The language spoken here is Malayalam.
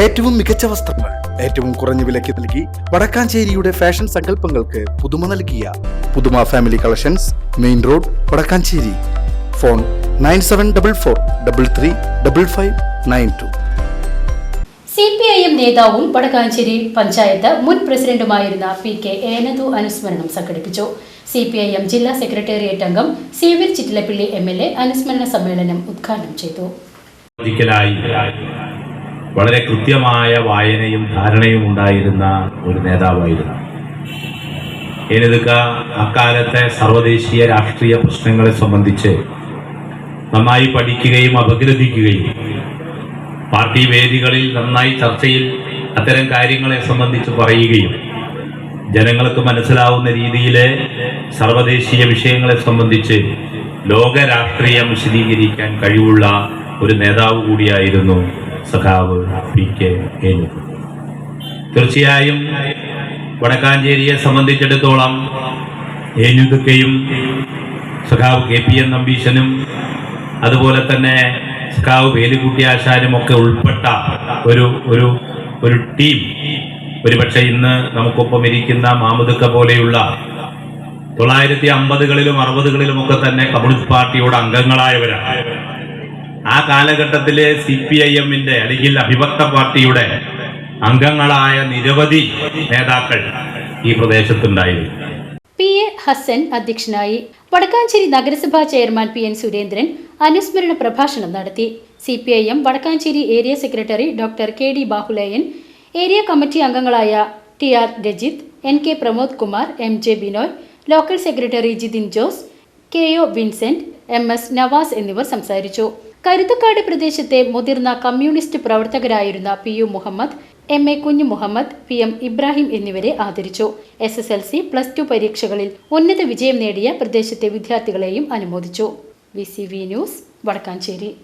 ഏറ്റവും മികച്ച വസ്ത്രങ്ങൾ ഏറ്റവും കുറഞ്ഞ വിലയ്ക്ക് നൽകി വടക്കാഞ്ചേരിയുടെ ഫാഷൻ സങ്കല്പങ്ങൾക്ക് പുതുമ നൽകിയ Puthuma family collections main road Vadakkanchery. Phone nine seven double four double three double five nine two. C P I M നേതാവും വടക്കാഞ്ചേരി പഞ്ചായത്ത് മുൻ പ്രസിഡന്റുമായിരുന്ന പി കെ ഏനതു അനുസ്മരണം സംഘടിപ്പിച്ചു. സി പി ഐ എം ജില്ലാ സെക്രട്ടേറിയറ്റ് അംഗം C വിർ Chittilappilly M L A അനുസ്മരണ സമ്മേളനം ഉദ്ഘാടനം ചെയ്തു. വളരെ കൃത്യമായ വായനയും ധാരണയും ഉണ്ടായിരുന്ന ഒരു നേതാവായിരുന്നു. ഏനെതുക്ക അക്കാലത്തെ സർവദേശീയ രാഷ്ട്രീയ പ്രശ്നങ്ങളെ സംബന്ധിച്ച് നന്നായി പഠിക്കുകയും അപഗ്രഥിക്കുകയും പാർട്ടി വേദികളിൽ നന്നായി ചർച്ചയിൽ അത്തരം കാര്യങ്ങളെ സംബന്ധിച്ച് പറയുകയും ജനങ്ങൾക്ക് മനസ്സിലാവുന്ന രീതിയിലെ സർവദേശീയ വിഷയങ്ങളെ സംബന്ധിച്ച് ലോക രാഷ്ട്രീയം വിശദീകരിക്കാൻ കഴിവുള്ള ഒരു നേതാവ് കൂടിയായിരുന്നു സഖാവ് പി കെ ഏനു. തീർച്ചയായും വടക്കാഞ്ചേരിയെ സംബന്ധിച്ചിടത്തോളം ഏനുദക്കയും സഖാവ് കെ പി എൻ നമ്പീശനും അതുപോലെ തന്നെ സഖാവ് വേലുക്കുട്ടി ആശാനും ഒക്കെ ഉൾപ്പെട്ട ഒരു ഒരു ഒരു ടീം. ഒരുപക്ഷെ ഇന്ന് നമുക്കൊപ്പം ഇരിക്കുന്ന മാമുദക്ക പോലെയുള്ള തൊള്ളായിരത്തി അമ്പതുകളിലും അറുപതുകളിലും ഒക്കെ തന്നെ കമ്മ്യൂണിസ്റ്റ് പാർട്ടിയുടെ അംഗങ്ങളായവരാണ്. ആ കാലഘട്ടത്തിലെ സി പി ഐ എമ്മിന്റെ അല്ലെങ്കിൽ അഭിഭക്ത പാർട്ടിയുടെ അംഗങ്ങളായ നിരവധി നേതാക്കൾ ഈ പ്രദേശത്തുണ്ടായിരുന്നു. പി എ ഹസൻ അധ്യക്ഷനായി വടക്കാഞ്ചേരി നഗരസഭാ ചെയർമാൻ പി എൻ സുരേന്ദ്രൻ അനുസ്മരണ പ്രഭാഷണം നടത്തി. C P I M Vadakkanchery area secretary doctor K D Bahuleyan area committee അംഗങ്ങളായ T R Rajith N K Pramod Kumar M J Binoy local secretary Jithin Jose K O Vincent M S Navas എന്നിവർ സംസാരിച്ചു. കരുത്തക്കാട് പ്രദേശത്തെ മുതിർന്ന communist പ്രവർത്തകരായിരുന്ന P U Muhammad M A Kunju Muhammad P M Ibrahim എന്നിവരെ ആദരിച്ചു. S S L C plus two പരീക്ഷകളിൽ ഉന്നത വിജയം നേടിയ പ്രദേശത്തെ വിദ്യാർത്ഥികളെയും അനുമോദിച്ചു. V C V news Vadakkanchery.